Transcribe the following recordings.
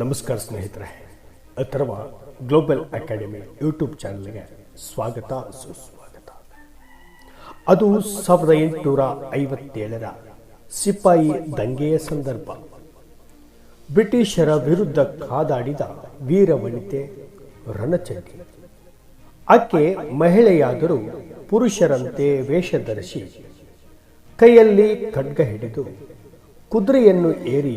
ನಮಸ್ಕಾರ ಸ್ನೇಹಿತರೆ, Atharva global academy YouTube ಚಾನಲ್ಗೆ ಸ್ವಾಗತ, ಸುಸ್ವಾಗತ. ಅದು ಸಾವಿರದ ಎಂಟುನೂರ ಐವತ್ತೇಳರ ಸಿಪಾಯಿ ದಂಗೆಯ ಸಂದರ್ಭ. ಬ್ರಿಟಿಷರ ವಿರುದ್ಧ ಕಾದಾಡಿದ ವೀರವನಿತೆ ರಣಚಂಡಿ ಆಕೆ ಮಹಿಳೆಯಾದರೂ ಪುರುಷರಂತೆ ವೇಷ ಧರಿಸಿ ಕೈಯಲ್ಲಿ ಖಡ್ಗ ಹಿಡಿದು ಕುದುರೆಯನ್ನು ಏರಿ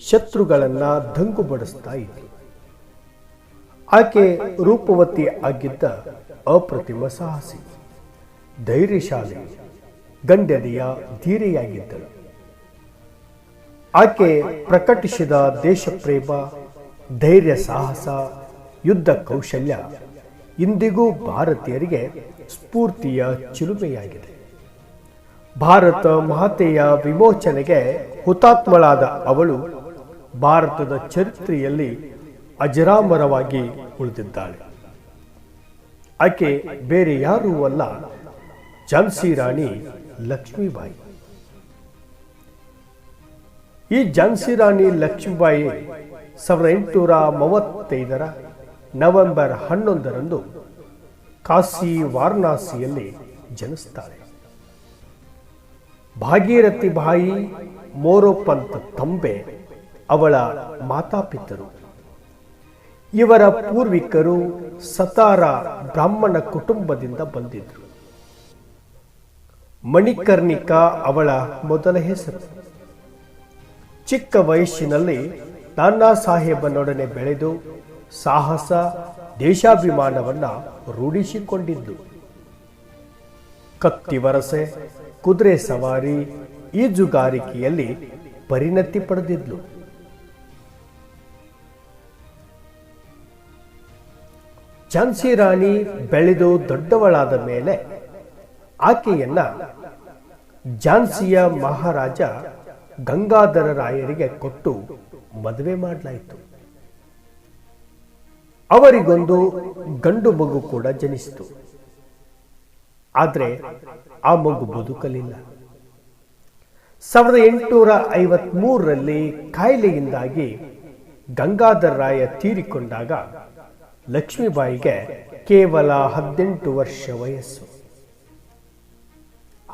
ಶತ್ರುಗಳನ್ನ ದಂಗುಬಡಿಸ್ತಾ ಇದ್ರು. ಆಕೆ ರೂಪವತಿ ಆಗಿದ್ದ ಅಪ್ರತಿಮ ಸಾಹಸಿ. ಧೈರ್ಯಶಾಲಿ ಗಂಡನೆಯ ಧೀರೆಯಾಗಿದ್ದಳು. ಆಕೆ ಪ್ರಕಟಿಸಿದ ದೇಶಪ್ರೇಮ, ಧೈರ್ಯ ಸಾಹಸ, ಯುದ್ಧ ಕೌಶಲ್ಯ ಇಂದಿಗೂ ಭಾರತೀಯರಿಗೆ ಸ್ಫೂರ್ತಿಯ ಚಿಲುಮೆಯಾಗಿದೆ. ಭಾರತ ಮಾತೆಯ ವಿಮೋಚನೆಗೆ ಹುತಾತ್ಮಳಾದ ಅವಳು ಭಾರತದ ಚರಿತ್ರೆಯಲ್ಲಿ ಅಜರಾಮರವಾಗಿ ಉಳಿದಿದ್ದಾಳೆ. ಆಕೆ ಬೇರೆ ಯಾರೂ ಅಲ್ಲ, ಝಾನ್ಸಿ ರಾಣಿ ಲಕ್ಷ್ಮೀಬಾಯಿ. ಈ ಝಾನ್ಸಿ ರಾಣಿ ಲಕ್ಷ್ಮೀಬಾಯಿ ಸಾವಿರದ ಎಂಟುನೂರ ಮೂವತ್ತೈದರ ನವೆಂಬರ್ ಹನ್ನೊಂದರಂದು ಕಾಶಿ ವಾರಣಾಸಿಯಲ್ಲಿ ಜನಿಸ್ತಾಳೆ. ಭಾಗೀರಥಿ ಬಾಯಿ ಮೋರೋಪಂತ್ ತಂಬೆ ಅವಳ ಮಾತಾಪಿತರು. ಇವರ ಪೂರ್ವಿಕರು ಸತಾರ ಬ್ರಾಹ್ಮಣ ಕುಟುಂಬದಿಂದ ಬಂದಿದ್ರು. ಮಣಿಕರ್ಣಿಕಾ ಅವಳ ಮೊದಲ ಹೆಸರು. ಚಿಕ್ಕ ವಯಸ್ಸಿನಲ್ಲಿ ನಾನಾ ಸಾಹೇಬನೊಡನೆ ಬೆಳೆದು ಸಾಹಸ, ದೇಶಾಭಿಮಾನವನ್ನ ರೂಢಿಸಿಕೊಂಡಿದ್ದು. ಕತ್ತಿ ವರಸೆ, ಕುದುರೆ ಸವಾರಿ, ಈಜುಗಾರಿಕೆಯಲ್ಲಿ ಪರಿಣತಿ ಪಡೆದಿದ್ಲು. ಝಾನ್ಸಿ ರಾಣಿ ಬೆಳೆದು ದೊಡ್ಡವಳಾದ ಮೇಲೆ ಆಕೆಯನ್ನ ಝಾನ್ಸಿಯ ಮಹಾರಾಜ ಗಂಗಾಧರ ರಾಯರಿಗೆ ಕೊಟ್ಟು ಮದುವೆ ಮಾಡಲಾಯಿತು. ಅವರಿಗೊಂದು ಗಂಡು ಮಗು ಕೂಡ ಜನಿಸಿತು. ಆದರೆ ಆ ಮಗು ಬದುಕಲಿಲ್ಲ. ಸಾವಿರದ ಎಂಟುನೂರ ಐವತ್ಮೂರರಲ್ಲಿ ಕಾಯಿಲೆಯಿಂದಾಗಿ ಗಂಗಾಧರ ರಾಯ ತೀರಿಕೊಂಡಾಗ ಲಕ್ಷ್ಮೀಬಾಯಿಗೆ ಕೇವಲ ಹದಿನೆಂಟು ವರ್ಷ ವಯಸ್ಸು.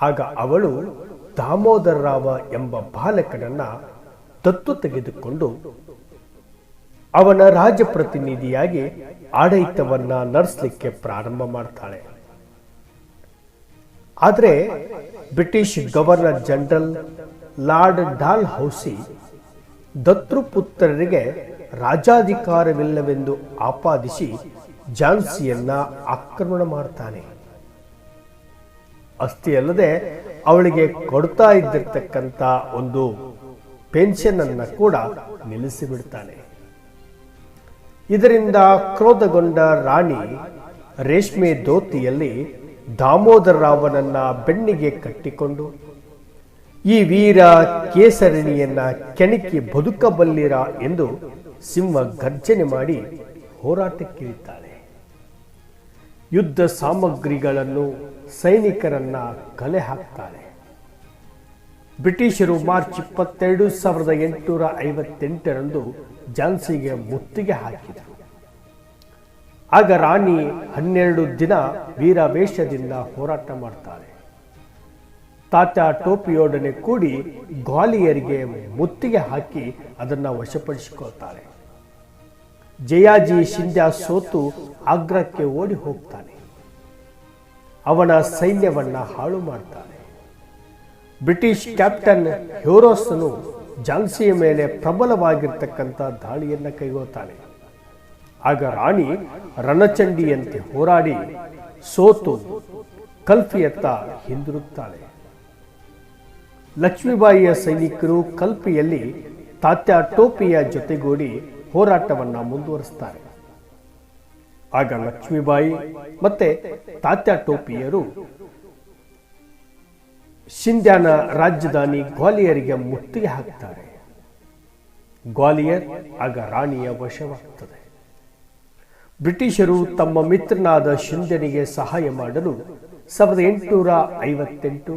ಆಗ ಅವಳು ದಾಮೋದರರಾವ ಎಂಬ ಬಾಲಕನನ್ನ ದತ್ತು ತೆಗೆದುಕೊಂಡು ಅವನ ರಾಜಪ್ರತಿನಿಧಿಯಾಗಿ ಆಡಳಿತವನ್ನ ನಡೆಸಲಿಕ್ಕೆ ಪ್ರಾರಂಭ ಮಾಡ್ತಾಳೆ. ಆದರೆ British governor general lord Dalhousie ದತ್ತೃಪುತ್ರರಿಗೆ ರಾಜಾಧಿಕಾರವಿಲ್ಲವೆಂದು ಆಪಾದಿಸಿ ಝಾನ್ಸಿಯನ್ನ ಆಕ್ರಮಣ ಮಾಡ್ತಾನೆ. ಅಷ್ಟೇ ಅಲ್ಲದೆ ಅವಳಿಗೆ ಕೊಡ್ತಾ ಇದ್ದಿರ್ತಕ್ಕಂಥ ಒಂದು ಪೆನ್ಷನ್ ಅನ್ನ ಕೂಡ ನಿಲ್ಲಿಸಿಬಿಡ್ತಾನೆ. ಇದರಿಂದ ಕ್ರೋಧಗೊಂಡ ರಾಣಿ ರೇಷ್ಮೆ ಧೋತಿಯಲ್ಲಿ ದಾಮೋದರ ರಾವನನ್ನ ಬೆನ್ನಿಗೆ ಕಟ್ಟಿಕೊಂಡು, ಈ ವೀರ ಕೇಸರಿಣಿಯನ್ನ ಕೆಣಕಿ ಬದುಕಬಲ್ಲಿರ ಎಂದು ಸಿಂಹ ಗರ್ಜನೆ ಮಾಡಿ ಹೋರಾಟಕ್ಕಿಳಿತಾಳೆ. ಯುದ್ಧ ಸಾಮಗ್ರಿಗಳನ್ನು ಸೈನಿಕರನ್ನ ಕಲೆ ಹಾಕ್ತಾಳೆ. ಬ್ರಿಟಿಷರು ಮಾರ್ಚ್ ಇಪ್ಪತ್ತೆರಡು ಸಾವಿರದ ಎಂಟುನೂರ ಐವತ್ತೆಂಟರಂದು ಝಾನ್ಸಿಗೆ ಮುತ್ತಿಗೆ ಹಾಕಿದರು. ಆಗ ರಾಣಿ ಹನ್ನೆರಡು ದಿನ ವೀರಾವೇಶದಿಂದ ಹೋರಾಟ ಮಾಡ್ತಾಳೆ. ತಾತ ಟೋಪಿಯೊಡನೆ ಕೂಡಿ ಗ್ವಾಲಿಯರಿಗೆ ಮುತ್ತಿಗೆ ಹಾಕಿ ಅದನ್ನು ವಶಪಡಿಸಿಕೊಳ್ತಾಳೆ. ಜಯಾಜಿ ಶಿಂದ್ಯಾ ಸೋತು ಆಗ್ರಕ್ಕೆ ಓಡಿ ಹೋಗ್ತಾನೆ. ಅವನ ಸೈನ್ಯವನ್ನ ಹಾಳು ಮಾಡ್ತಾನೆ. ಬ್ರಿಟಿಷ್ ಕ್ಯಾಪ್ಟನ್ ಹ್ಯೂರೋಸ್ನು ಝಾನ್ಸಿಯ ಮೇಲೆ ಪ್ರಬಲವಾಗಿರ್ತಕ್ಕಂಥ ದಾಳಿಯನ್ನ ಕೈಗೊಳ್ತಾನೆ. ಆಗ ರಾಣಿ ರಣಚಂಡಿಯಂತೆ ಹೋರಾಡಿ ಸೋತು ಕಲ್ಪಿಯತ್ತ ಹಿಂದಿರುತ್ತಾಳೆ ಲಕ್ಷ್ಮೀಬಾಯಿಯ ಸೈನಿಕರು ಕಲ್ಪಿಯಲ್ಲಿ ತಾತ್ಯ ಟೋಪಿಯ ಜೊತೆಗೂಡಿ ಹೋರಾಟವನ್ನ ಮುಂದುವರಿಸ್ತಾರೆ ಆಗ ಲಕ್ಷ್ಮೀಬಾಯಿ ಮತ್ತೆ ತಾತ್ಯ ಟೋಪಿಯರು ಶಿಂದ್ಯಾನ ರಾಜಧಾನಿ ಗ್ವಾಲಿಯರಿಗೆ ಮುತ್ತಿಗೆ ಹಾಕ್ತಾರೆ. ಗ್ವಾಲಿಯರ್ ಆಗ ರಾಣಿಯ ವಶವಾಗ್ತದೆ. ಬ್ರಿಟಿಷರು ತಮ್ಮ ಮಿತ್ರನಾದ ಶಿಂದ್ಯನಿಗೆ ಸಹಾಯ ಮಾಡಲು ಸಾವಿರದ ಎಂಟುನೂರ ಐವತ್ತೆಂಟು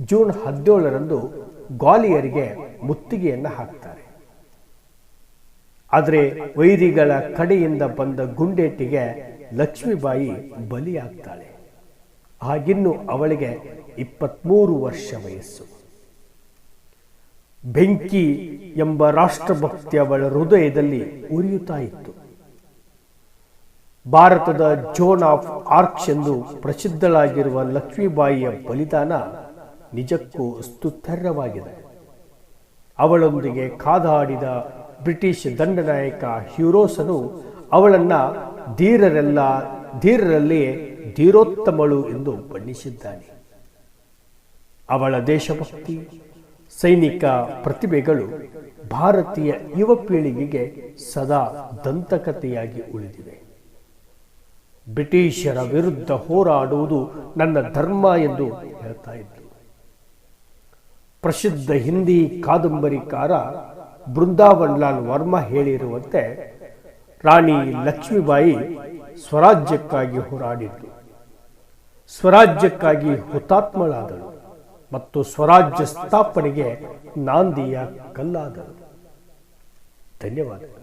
ಜೂನ್ ಹದಿನೇಳರಂದು ಗ್ವಾಲಿಯರಿಗೆ ಮುತ್ತಿಗೆಯನ್ನು ಹಾಕ್ತಾರೆ. ಆದರೆ ವೈರಿಗಳ ಕಡೆಯಿಂದ ಬಂದ ಗುಂಡೇಟಿಗೆ ಲಕ್ಷ್ಮೀಬಾಯಿ ಬಲಿಯಾಗ್ತಾಳೆ. ಆಗಿನ್ನು ಅವಳಿಗೆ ಇಪ್ಪತ್ಮೂರು ವರ್ಷ ವಯಸ್ಸು. ಬೆಂಕಿ ಎಂಬ ರಾಷ್ಟ್ರಭಕ್ತಿ ಅವಳ ಹೃದಯದಲ್ಲಿ ಉರಿಯುತ್ತಾ ಇತ್ತು. ಭಾರತದ ಜೋನ್ ಆಫ್ ಆರ್ಕ್ಸ್ ಎಂದು ಪ್ರಸಿದ್ಧಳಾಗಿರುವ ಲಕ್ಷ್ಮೀಬಾಯಿಯ ಬಲಿದಾನ ನಿಜಕ್ಕೂ ಸ್ತುತ್ಯರ್ಹವಾಗಿದೆ ಅವಳೊಂದಿಗೆ ಕಾದಾಡಿದ ಬ್ರಿಟಿಷ್ ದಂಡನಾಯಕ ಹ್ಯೂರೋಸನು ಅವಳನ್ನ ಧೀರರೆಲ್ಲ, ಧೀರರಲ್ಲಿ ಧೀರೋತ್ತಮಳು ಎಂದು ಬಣ್ಣಿಸಿದ್ದಾನೆ. ಅವಳ ದೇಶಭಕ್ತಿ, ಸೈನಿಕ ಪ್ರತಿಭೆಗಳು ಭಾರತೀಯ ಯುವ ಪೀಳಿಗೆಗೆ ಸದಾ ದಂತಕಥೆಯಾಗಿ ಉಳಿದಿವೆ. ಬ್ರಿಟಿಷರ ವಿರುದ್ಧ ಹೋರಾಡುವುದು ನನ್ನ ಧರ್ಮ ಎಂದು ಹೇಳ್ತಾ ಇದ್ದರು. ಪ್ರಸಿದ್ಧ ಹಿಂದಿ ಕಾದಂಬರಿಕಾರ ಬೃಂದಾವನ್ ಲಾಲ್ ವರ್ಮಾ ಹೇಳಿರುವಂತೆ ರಾಣಿ ಲಕ್ಷ್ಮೀಬಾಯಿ ಸ್ವರಾಜ್ಯಕ್ಕಾಗಿ ಹೋರಾಡಿದ್ದು. ಸ್ವರಾಜ್ಯಕ್ಕಾಗಿ ಹುತಾತ್ಮಳಾದಳು ಮತ್ತು ಸ್ವರಾಜ್ಯ ಸ್ಥಾಪನೆಗೆ ನಾಂದಿಯ ಕಲ್ಲಾದಳು. ಧನ್ಯವಾದಗಳು.